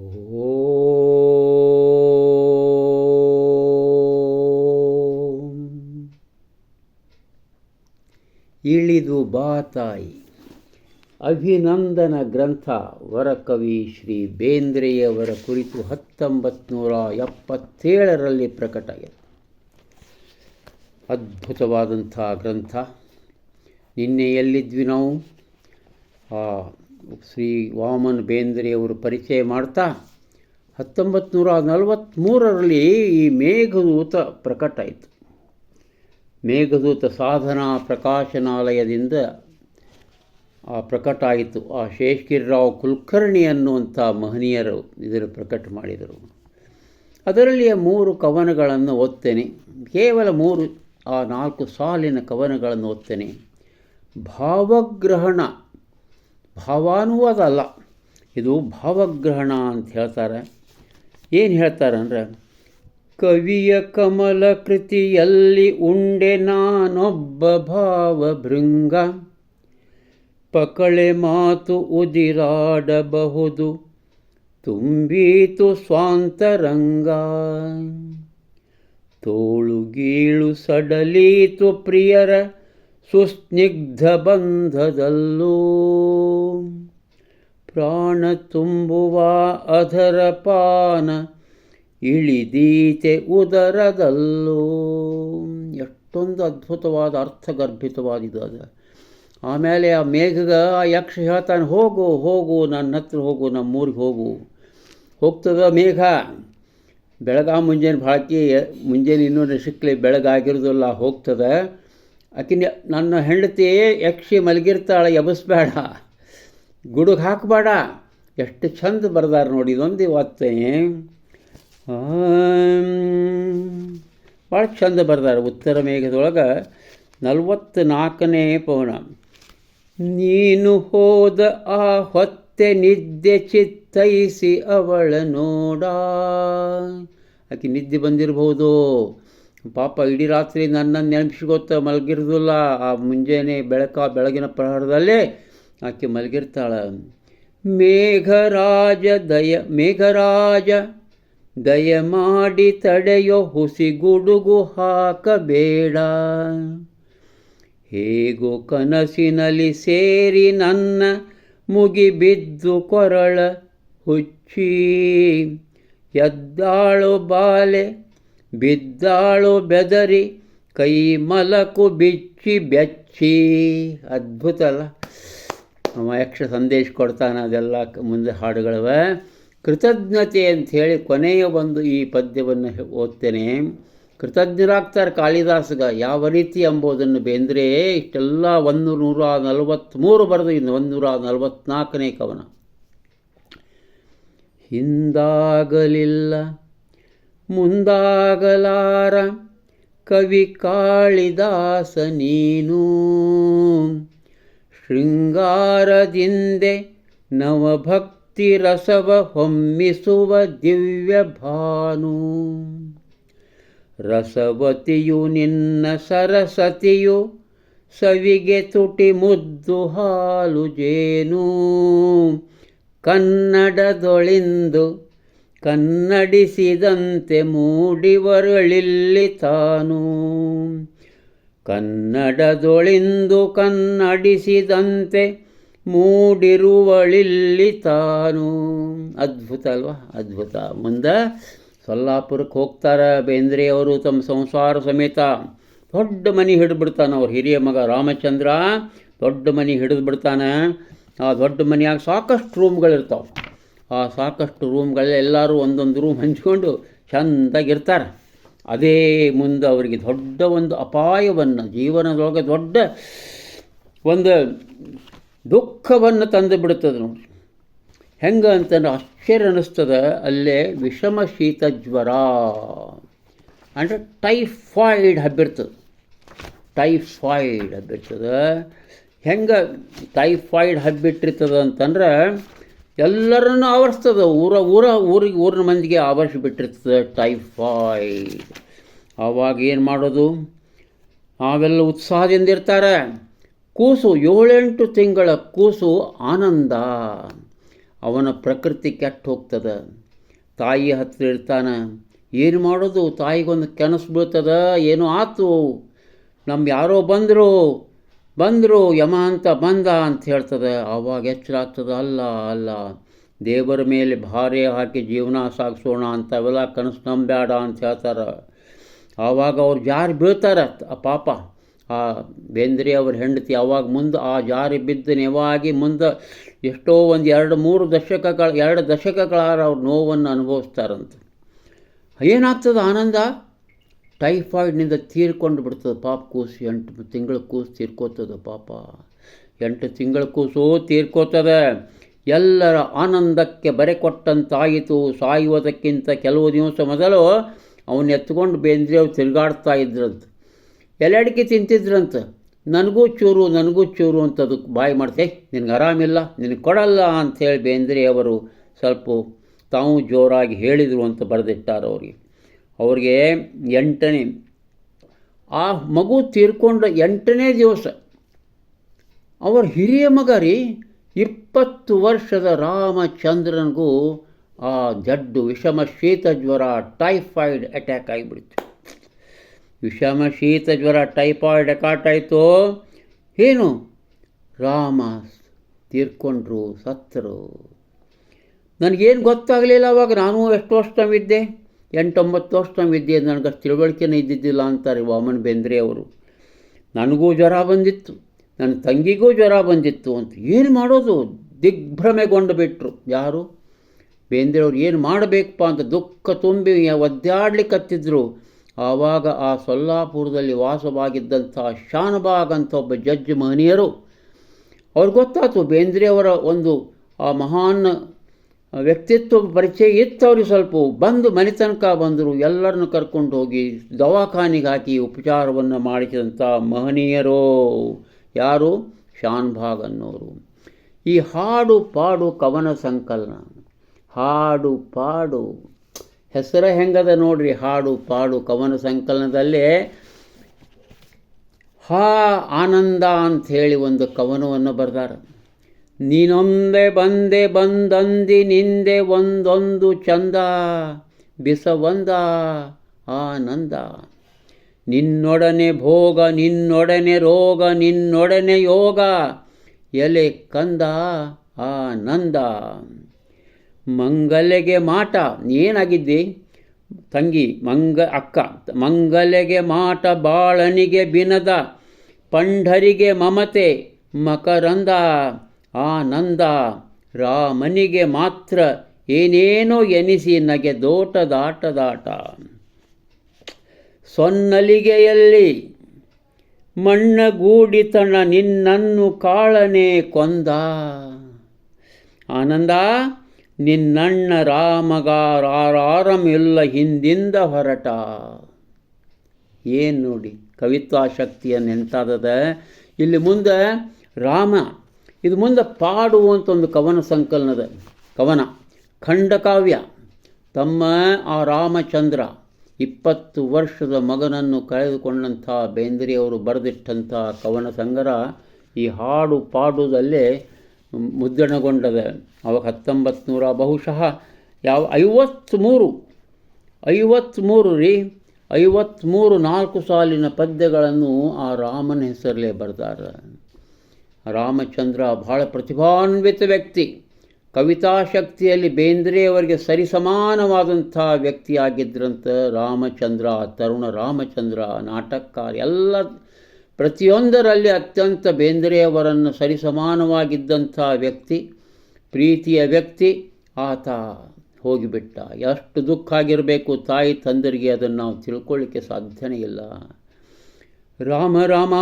ಓಂ. ಇಳಿದು ಬಾತಾಯಿ ಅಭಿನಂದನ ಗ್ರಂಥ ವರಕವಿ ಶ್ರೀ ಬೇಂದ್ರೆಯವರ ಕುರಿತು ಹತ್ತೊಂಬತ್ತು ನೂರ ಎಪ್ಪತ್ತೇಳರಲ್ಲಿ ಪ್ರಕಟ ಅದ್ಭುತವಾದಂಥ ಗ್ರಂಥ. ನಿನ್ನೆ ಎಲ್ಲಿದ್ವಿ ನಾವು. ಆ ಶ್ರೀ ವಾಮನ್ ಬೇಂದ್ರೆಯವರು ಪರಿಚಯ ಮಾಡ್ತಾ ಹತ್ತೊಂಬತ್ತು ನೂರ ಈ ಮೇಘದೂತ ಪ್ರಕಟ ಆಯಿತು. ಮೇಘದೂತ ಸಾಧನಾ ಪ್ರಕಾಶನಾಲಯದಿಂದ ಆ ಪ್ರಕಟ ಆಯಿತು. ಆ ಶೇಷ್ಗಿರಿರಾವ್ ಕುಲಕರ್ಣಿ ಅನ್ನುವಂಥ ಮಹನೀಯರು ಇದನ್ನು ಪ್ರಕಟ ಮಾಡಿದರು. ಅದರಲ್ಲಿಯ ಮೂರು ಕವನಗಳನ್ನು ಓದ್ತೇನೆ. ಕೇವಲ ಮೂರು, ಆ ನಾಲ್ಕು ಸಾಲಿನ ಕವನಗಳನ್ನು ಓದ್ತೇನೆ. ಭಾವಗ್ರಹಣ ಭಾವಾನುವಾದ ಅದಲ್ಲ. ಇದು ಭಾವಗ್ರಹಣ ಅಂತ ಹೇಳ್ತಾರೆ. ಏನು ಹೇಳ್ತಾರೆ ಅಂದರೆ, ಕವಿಯ ಕಮಲ ಕೃತಿಯಲ್ಲಿ ಉಂಡೆ ನಾನೊಬ್ಬ ಭಾವಭೃಂಗ. ಪಕಳೆ ಮಾತು ಉದಿರಾಡಬಹುದು, ತುಂಬೀತು ಸ್ವಾಂತರಂಗ. ತೋಳು ಗೀಳು ಸಡಲೀತು ಪ್ರಿಯರ ಸುಸ್ನಿಗ್ಧ ಬಂಧದಲ್ಲೂ. ಪ್ರಾಣ ತುಂಬುವ ಅಧರ ಪಾನ ಇಳಿದೀತೆ ಉದರದಲ್ಲೂ. ಎಷ್ಟೊಂದು ಅದ್ಭುತವಾದ ಅರ್ಥಗರ್ಭಿತವಾದಿದು ಅದು. ಆಮೇಲೆ ಆ ಮೇಘಗ, ಆ ಯಕ್ಷ ಹೇಳ್ತಾನೆ, ಹೋಗು ಹೋಗು, ನನ್ನ ಹತ್ರ ಹೋಗು, ನಮ್ಮ ಊರಿಗೆ ಹೋಗು. ಹೋಗ್ತದ ಮೇಘ. ಬೆಳಗಾ ಮುಂಜಾನೆ ಬಾಕಿ ಮುಂಜಾನೆ ಇನ್ನೊಂದು ಸಿಕ್ಕಲಿ ಬೆಳಗಾಗಿರೋದಿಲ್ಲ ಹೋಗ್ತದೆ. ಆಕಿನ ನನ್ನ ಹೆಂಡತಿ ಯಕ್ಷಿ ಮಲಗಿರ್ತಾಳೆ ಎಬಸ್ಬೇಡ ಗುಡುಗೆ ಹಾಕಬೇಡ. ಎಷ್ಟು ಚಂದ ಬರ್ದಾರ ನೋಡಿ ಇದೊಂದು ಇವತ್ತೇ. ಭಾಳ ಚಂದ ಬರ್ದಾರ ಉತ್ತರ ಮೇಘದೊಳಗೆ ನಲ್ವತ್ತು ನಾಲ್ಕನೇ ಪವನ. ನೀನು ಹೋದ ಆ ಹೊತ್ತೆ ನಿದ್ದೆ ಚಿತ್ತೈಸಿ ಅವಳ ನೋಡ. ಆಕೆ ನಿದ್ದೆ ಬಂದಿರಬಹುದು ಪಾಪ ಇಡೀ ರಾತ್ರಿ ನನ್ನನ್ನು ನೆನಪಿಸ್ಕೊತ ಮಲಗಿರೋದಿಲ್ಲ. ಆ ಮುಂಜಾನೆ ಬೆಳಕ ಬೆಳಗಿನ ಪ್ರಹರದಲ್ಲೇ ಆಕೆ ಮಲಗಿರ್ತಾಳ, ಮೇಘರಾಜ ದಯ ಮೇಘರಾಜ, ದಯ ಮಾಡಿ ತಡೆಯೋ ಹುಸಿ ಗುಡುಗು ಹಾಕಬೇಡ. ಹೇಗೋ ಕನಸಿನಲ್ಲಿ ಸೇರಿ ನನ್ನ ಮುಗಿಬಿದ್ದು ಕೊರಳ ಹುಚ್ಚಿ, ಎದ್ದಾಳು ಬಾಲೆ, ಬಿದ್ದಾಳು ಬೆದರಿ, ಕೈ ಮಲಕು ಬಿಚ್ಚಿ ಬೆಚ್ಚಿ. ಅದ್ಭುತ ಅಲ್ಲ. ಅವ ಯಕ್ಷ ಸಂದೇಶ ಕೊಡ್ತಾನೆ, ಅದೆಲ್ಲ ಮುಂದೆ ಹಾಡುಗಳವ. ಕೃತಜ್ಞತೆ ಅಂಥೇಳಿ ಕೊನೆಯ ಒಂದು ಈ ಪದ್ಯವನ್ನು ಓದ್ತೇನೆ. ಕೃತಜ್ಞರಾಗ್ತಾರೆ ಕಾಳಿದಾಸಗ, ಯಾವ ರೀತಿ ಎಂಬುದನ್ನು ಬೇಂದ್ರೆ, ಇಷ್ಟೆಲ್ಲ ಒಂದು ನೂರ ನಲವತ್ತ್ಮೂರು ಬರೆದು ಇನ್ನು ಒಂದು ನೂರ ನಲವತ್ತ್ನಾಲ್ಕನೇ ಕವನ. ಹಿಂದಾಗಲಿಲ್ಲ, ಮುಂದಾಗಲಾರ, ಕವಿ ಕಾಳಿದಾಸ ನೀನು. ಶೃಂಗಾರದಿಂದೆ ನವಭಕ್ತಿ ರಸವ ಹೊಮ್ಮಿಸುವ ದಿವ್ಯ ಭಾನು. ರಸವತಿಯು ನಿನ್ನ ಸರಸತಿಯು ಸವಿಗೆ ತುಟಿ ಮುದ್ದು ಹಾಲು ಜೇನು. ಕನ್ನಡದೊಳಿಂದು ಕನ್ನಡಿಸಿದಂತೆ ಮೂಡಿವರಳಿಲ್ಲಿ ತಾನು. ಕನ್ನಡದೊಳಿಂದು ಕನ್ನಡಿಸಿದಂತೆ ಮೂಡಿರುವಳಿಲ್ಲಿ ತಾನು. ಅದ್ಭುತ ಅಲ್ವಾ? ಅದ್ಭುತ. ಮುಂದೆ ಸೊಲ್ಲಾಪುರಕ್ಕೆ ಹೋಗ್ತಾರೆ ಬೇಂದ್ರೆಯವರು ತಮ್ಮ ಸಂಸಾರ ಸಮೇತ. ದೊಡ್ಡ ಮನೆ ಹಿಡಿದು ಬಿಡ್ತಾನೆ ಅವ್ರ ಹಿರಿಯ ಮಗ ರಾಮಚಂದ್ರ. ದೊಡ್ಡ ಮನೆ ಹಿಡಿದು ಬಿಡ್ತಾನೆ ಆ ದೊಡ್ಡ ಮನೆಯಾಗ ಸಾಕಷ್ಟು ರೂಮ್ಗಳಿರ್ತಾವೆ. ಆ ಸಾಕಷ್ಟು ರೂಮ್ಗಳಲ್ಲಿ ಎಲ್ಲರೂ ಒಂದೊಂದು ರೂಮ್ ಹಂಚ್ಕೊಂಡು ಚೆಂದಾಗಿರ್ತಾರೆ. ಅದೇ ಮುಂದೆ ಅವರಿಗೆ ದೊಡ್ಡ ಒಂದು ಅಪಾಯವನ್ನು, ಜೀವನದೊಳಗೆ ದೊಡ್ಡ ಒಂದು ದುಃಖವನ್ನು ತಂದು ಬಿಡುತ್ತದೆ ನೋಡಿ. ಹೆಂಗೆ ಅಂತಂದ್ರೆ ಆಶ್ಚರ್ಯ ಅನ್ನಿಸ್ತದೆ, ಅಲ್ಲೇ ವಿಷಮ ಶೀತ ಜ್ವರ, ಅಂದರೆ ಟೈಫಾಯ್ಡ್ ಹಬ್ಬಿರ್ತದೆ ಟೈಫಾಯ್ಡ್ ಹಬ್ಬಿರ್ತದೆ ಹೆಂಗೆ ಟೈಫಾಯ್ಡ್ ಹಬ್ಬಿಟ್ಟಿರ್ತದೆ ಅಂತಂದ್ರೆ ಎಲ್ಲರನ್ನು ಆವರಿಸ್ತದೆ. ಊರ ಊರ, ಊರಿಗೆ, ಊರಿನ ಮಂದಿಗೆ ಆವರಿಸಿ ಬಿಟ್ಟಿರ್ತದೆ ಟೈಫಾಯ್ಡ್. ಆವಾಗ ಏನು ಮಾಡೋದು? ಅವೆಲ್ಲ ಉತ್ಸಾಹದಿಂದ ಇರ್ತಾರೆ. ಕೂಸು, ಏಳೆಂಟು ತಿಂಗಳ ಕೂಸು ಆನಂದ. ಅವನ ಪ್ರಕೃತಿ ಕೆಟ್ಟು ಹೋಗ್ತದೆ. ತಾಯಿ ಹತ್ತಿರ ಇರ್ತಾನೆ. ಏನು ಮಾಡೋದು? ತಾಯಿಗೊಂದು ಕೆನಸು ಬೀಳ್ತದ. ಏನೋ ಆತು. ನಮ್ಮ ಯಾರೋ ಬಂದರು. ಬಂದರು ಯಮ ಅಂತ ಬಂದ ಅಂತ ಹೇಳ್ತದೆ. ಆವಾಗ ಎಚ್ಚರ ಆಗ್ತದೆ ಅಲ್ಲ ಅಲ್ಲ, ದೇವರ ಮೇಲೆ ಭಾರೆ ಹಾಕಿ ಜೀವನ ಸಾಗಿಸೋಣ ಅಂತ ಅವೆಲ್ಲ ಕನಸು ನಂಬ್ಯಾಡ ಅಂತ ಹೇಳ್ತಾರೆ. ಆವಾಗ ಅವ್ರು ಜಾರಿ ಬೀಳ್ತಾರೆ ಆ ಪಾಪ. ಆ ಬೇಂದ್ರೆ ಅವ್ರ ಹೆಂಡತಿ ಆವಾಗ ಮುಂದೆ ಆ ಜಾರಿ ಬಿದ್ದು ನೆವಾಗಿ ಮುಂದೆ ಎಷ್ಟೋ ಒಂದು ಎರಡು, ಮೂರು ದಶಕಗಳ, ಎರಡು ದಶಕಗಳಾರ ಅವ್ರ ನೋವನ್ನು ಅನುಭವಿಸ್ತಾರಂತೆ. ಏನಾಗ್ತದೆ ಆನಂದ? ಟೈಫಾಯ್ಡ್ನಿಂದ ತೀರ್ಕೊಂಡು ಬಿಡ್ತದೆ ಪಾಪ ಕೂಸು, ಎಂಟು ತಿಂಗಳ ಕೂಸು ತೀರ್ಕೋತದೆ ಪಾಪ. ಎಂಟು ತಿಂಗಳ ಕೂಸು ತೀರ್ಕೋತದೆ. ಎಲ್ಲರ ಆನಂದಕ್ಕೆ ಬರೆ ಕೊಟ್ಟಂತಾಯಿತು. ಸಾಯುವುದಕ್ಕಿಂತ ಕೆಲವು ದಿವಸ ಮೊದಲು ಅವನ್ನ ಎತ್ಕೊಂಡು ಬೇಂದ್ರೆ ಅವ್ರು ತಿರುಗಾಡ್ತಾ ಇದ್ರಂತ. ಎಲೆ ಅಡಿಕೆ ತಿಂತಿದ್ರಂತ. ನನಗೂ ಚೂರು ನನಗೂ ಚೂರು ಅಂತ ಅದಕ್ಕೆ ಬಾಯಿ ಮಾಡ್ತೆ. ನಿನಗೆ ಆರಾಮಿಲ್ಲ? ನಿನಗೆ ಕೊಡಲ್ಲ ಅಂಥೇಳಿ ಬೇಂದ್ರೆ ಅವರು ಸ್ವಲ್ಪ ತಾವು ಜೋರಾಗಿ ಹೇಳಿದರು ಅಂತ ಬರೆದಿಟ್ಟಾರೆ ಅವ್ರಿಗೆ ಅವ್ರಿಗೆ ಎಂಟನೇ, ಆ ಮಗು ತೀರ್ಕೊಂಡ ಎಂಟನೇ ದಿವಸ, ಅವರ ಹಿರಿಯ ಮಗ ರೀ, ಇಪ್ಪತ್ತು ವರ್ಷದ ರಾಮಚಂದ್ರನಿಗೂ ಆ ಜಡ್ಡು ವಿಷಮ ಶೀತ ಜ್ವರ ಟೈಫಾಯ್ಡ್ ಅಟ್ಯಾಕ್ ಆಗಿಬಿಡ್ತು. ವಿಷಮ ಶೀತ ಜ್ವರ, ಟೈಫಾಯ್ಡ್ ಅಟ್ಯಾಕ್ ಆಯಿತು ಏನು, ರಾಮ ತೀರ್ಕೊಂಡ್ರು ಸತ್ತರು. ನನಗೇನು ಗೊತ್ತಾಗಲಿಲ್ಲ ಅವಾಗ, ನಾನು ಎಷ್ಟು ವರ್ಷವಿದ್ದೆ ಎಂಟೊಂಬತ್ತು ವಿದ್ಯೆ ನನಗೆ ತಿಳುವಳಿಕೆನೇ ಇದ್ದಿದ್ದಿಲ್ಲ ಅಂತಾರೆ ವಾಮನ್ ಬೇಂದ್ರೆ ಅವರು. ನನಗೂ ಜ್ವರ ಬಂದಿತ್ತು, ನನ್ನ ತಂಗಿಗೂ ಜ್ವರ ಬಂದಿತ್ತು ಅಂತ ಏನು ಮಾಡೋದು? ದಿಗ್ಭ್ರಮೆಗೊಂಡು ಬಿಟ್ಟರು ಯಾರು? ಬೇಂದ್ರೆಯವ್ರು ಏನು ಮಾಡಬೇಕಪ್ಪ ಅಂತ ದುಃಖ ತುಂಬಿ ಒದ್ದಾಡ್ಲಿಕ್ಕತ್ತಿದ್ರು ಆವಾಗ ಆ ಸೊಲ್ಲಾಪುರದಲ್ಲಿ ವಾಸವಾಗಿದ್ದಂಥ ಶಾನಬಾಗ್ ಅಂತ ಒಬ್ಬ ಜಡ್ಜ್ ಮಹನೀಯರು, ಅವ್ರಿಗೆ ಗೊತ್ತಾಯ್ತು ಬೇಂದ್ರೆಯವರ ಒಂದು ಆ ಮಹಾನ್ ವ್ಯಕ್ತಿತ್ವ ಪರಿಚಯ ಇತ್ತು ಅವ್ರಿಗೆ ಸ್ವಲ್ಪ ಬಂದು ಮನೆ ತನಕ ಬಂದರು, ಎಲ್ಲರನ್ನು ಕರ್ಕೊಂಡು ಹೋಗಿ ದವಾಖಾನೆಗೆ ಹಾಕಿ ಉಪಚಾರವನ್ನು ಮಾಡಿಸಿದಂಥ ಮಹನೀಯರು. ಯಾರು? ಶಾನ್ಭಾಗ್ ಅನ್ನೋರು. ಈ ಹಾಡು ಪಾಡು ಕವನ ಸಂಕಲನ. ಹಾಡು ಪಾಡು. ಹೆಸರ ಹೆಂಗದ ನೋಡ್ರಿ? ಹಾಡು ಪಾಡು ಕವನ ಸಂಕಲನದಲ್ಲೇ ಹಾ ಆನಂದ ಅಂಥೇಳಿ ಒಂದು ಕವನವನ್ನು ಬರೆದಾರ. ನೀನೊಂದೆ ಬಂದೆ ಬಂದಂದಿ, ನಿಂದೆ ಒಂದೊಂದು ಚಂದ, ಬಿಸವಂದ ಆನಂದ. ನಿನ್ನೊಡನೆ ಭೋಗ, ನಿನ್ನೊಡನೆ ರೋಗ, ನಿನ್ನೊಡನೆ ಯೋಗ, ಎಲೆ ಕಂದ ಆನಂದ. ಮಂಗಲೆಗೆ ಮಾಟ ಏನಾಗಿದ್ದಿ ತಂಗಿ, ಮಂಗ, ಅಕ್ಕ, ಮಂಗಲೆಗೆ ಮಾಟ, ಬಾಳನಿಗೆ ಬಿನದ ಪಂಡರಿಗೆ ಮಮತೆ, ಮಕರಂದ. ಆನಂದ. ರಾಮನಿಗೆ ಮಾತ್ರ ಏನೇನೋ ಎನಿಸಿ ನಗೆ ದೋಟದಾಟದಾಟ ಸೊನ್ನಲಿಗೆಯಲ್ಲಿ ಮಣ್ಣಗೂಡಿತನ ನಿನ್ನನ್ನು ಕಾಳನೆ ಕೊಂದ. ಆನಂದ, ನಿನ್ನಣ್ಣ ರಾಮಗಾರಾರಮಿಲ್ಲ ಹಿಂದಿಂದ ಹೊರಟ. ಏನು ನೋಡಿ ಕವಿತ್ವಾಶಕ್ತಿಯ ನೆಂಟಾದದ ಇಲ್ಲಿ ಮುಂದೆ ರಾಮ ಇದು ಮುಂದೆ ಪಾಡುವಂಥ ಒಂದು ಕವನ ಸಂಕಲನದ ಕವನ. ಖಂಡಕಾವ್ಯ. ತಮ್ಮ ಆ ರಾಮಚಂದ್ರ ಇಪ್ಪತ್ತು ವರ್ಷದ ಮಗನನ್ನು ಕಳೆದುಕೊಂಡಂಥ ಬೇಂದ್ರೆಯವರು ಬರೆದಿಟ್ಟಂಥ ಕವನ ಸಂಗರ ಈ ಹಾಡು ಪಾಡುವುದಲ್ಲೇ ಮುದ್ರಣಗೊಂಡದೆ ಅವಾಗ ಹತ್ತೊಂಬತ್ತು ನೂರ ಬಹುಶಃ ಯಾವ ಐವತ್ತ್ಮೂರು ಐವತ್ತ್ಮೂರು ರೀ ಐವತ್ತ್ಮೂರು ನಾಲ್ಕು ಸಾಲಿನ ಪದ್ಯಗಳನ್ನು ಆ ರಾಮನ ಹೆಸರಲ್ಲೇ ಬರೆದಾರ. ರಾಮಚಂದ್ರ ಬಹಳ ಪ್ರತಿಭಾನ್ವಿತ ವ್ಯಕ್ತಿ. ಕವಿತಾಶಕ್ತಿಯಲ್ಲಿ ಬೇಂದ್ರೆಯವರಿಗೆ ಸರಿಸಮಾನವಾದಂಥ ವ್ಯಕ್ತಿಯಾಗಿದ್ದರಂತ ರಾಮಚಂದ್ರ, ತರುಣ ರಾಮಚಂದ್ರ, ನಾಟಕಕಾರ ಎಲ್ಲ ಪ್ರತಿಯೊಂದರಲ್ಲಿ ಅತ್ಯಂತ ಬೇಂದ್ರೆಯವರನ್ನು ಸರಿಸಮಾನವಾಗಿದ್ದಂಥ ವ್ಯಕ್ತಿ, ಪ್ರೀತಿಯ ವ್ಯಕ್ತಿ. ಆತ ಹೋಗಿಬಿಟ್ಟ. ಎಷ್ಟು ದುಃಖ ಆಗಿರಬೇಕು ತಾಯಿ ತಂದರಿಗೆ ಅದನ್ನು ನಾವು ತಿಳ್ಕೊಳ್ಳಿಕ್ಕೆ ಸಾಧ್ಯನೇ ಇಲ್ಲ. ರಾಮ ರಾಮ.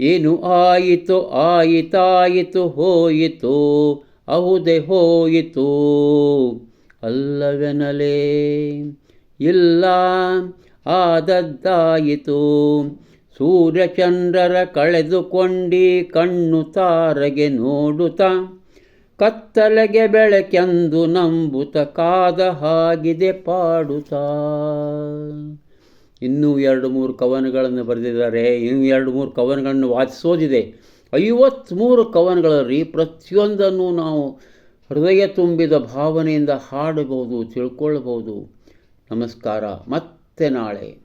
ಏನು ಆಯಿತು, ಆಯಿತಾಯಿತು, ಹೋಯಿತು ಅಹುದೆ ಹೋಯಿತು. ಅಲ್ಲವೆನಲೇ, ಇಲ್ಲ ಆದದ್ದಾಯಿತು. ಸೂರ್ಯಚಂದ್ರರ ಕಳೆದುಕೊಂಡಿ ಕಣ್ಣು ತಾರಗೆ ನೋಡುತ್ತ, ಕತ್ತಲೆಗೆ ಬೆಳಕೆಂದು ನಂಬುತ್ತ ಕಾದ ಹಾಗಿದೆ ಪಾಡುತ್ತಾ. ಇನ್ನೂ ಎರಡು ಮೂರು ಕವನಗಳನ್ನು ಬರೆದಿದ್ದಾರೆ, ಇನ್ನೂ ಎರಡು ಮೂರು ಕವನಗಳನ್ನು ವಾಚಿಸೋದಿದೆ. ಐವತ್ತ್ಮೂರು ಕವನಗಳಲ್ಲಿ ಪ್ರತಿಯೊಂದನ್ನು ನಾವು ಹೃದಯ ತುಂಬಿದ ಭಾವನೆಯಿಂದ ಹಾಡಬಹುದು ತಿಳ್ಕೊಳ್ಬೋದು ನಮಸ್ಕಾರ. ಮತ್ತೆ ನಾಳೆ.